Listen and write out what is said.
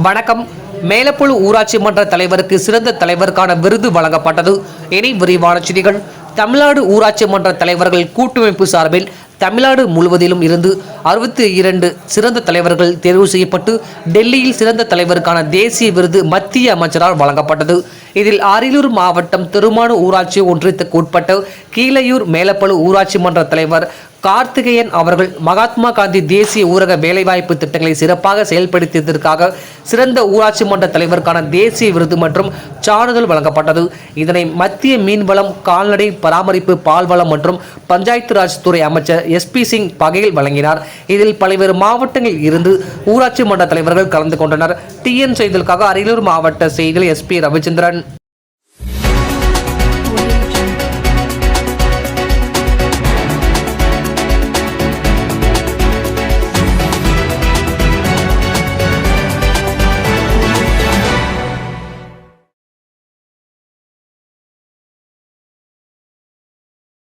வணக்கம். மேலப்புழு ஊராட்சி மன்ற தலைவருக்கு சிறந்த தலைவருக்கான விருது வழங்கப்பட்டது. இனி விரிவான செய்திகள். தமிழ்நாடு ஊராட்சி மன்ற தலைவர்கள் கூட்டமைப்பு சார்பில் தமிழ்நாடு முழுவதிலும் இருந்து அறுபத்தி இரண்டு சிறந்த தலைவர்கள் தேர்வு செய்யப்பட்டு டெல்லியில் சிறந்த தலைவருக்கான தேசிய விருது மத்திய அமைச்சரால் வழங்கப்பட்டது. இதில் அரியலூர் மாவட்டம் திருமான ஊராட்சி ஒன்றியத்துக்கு உட்பட்ட கீழையூர் மேலப்பழு ஊராட்சி மன்ற தலைவர் கார்த்திகேயன் அவர்கள் மகாத்மா காந்தி தேசிய ஊரக வேலைவாய்ப்பு திட்டங்களை சிறப்பாக செயல்படுத்தியதற்காக சிறந்த ஊராட்சி மன்ற தலைவருக்கான தேசிய விருது மற்றும் சான்றிதழ் வழங்கப்பட்டது. இதனை மத்திய மீன்வளம் கால்நடை பராமரிப்பு பால்வளம் மற்றும் பஞ்சாயத்து ராஜ் துறை அமைச்சர் எஸ்பி சிங் பகையில் வழங்கினார். இதில் பல்வேறு மாவட்டங்களில் இருந்து ஊராட்சி மன்ற தலைவர்கள் கலந்து கொண்டனர். டிஎன் செய்திகளுக்காக அரியலூர் மாவட்ட செய்திகள் எஸ்பி ரவிச்சந்திரன்.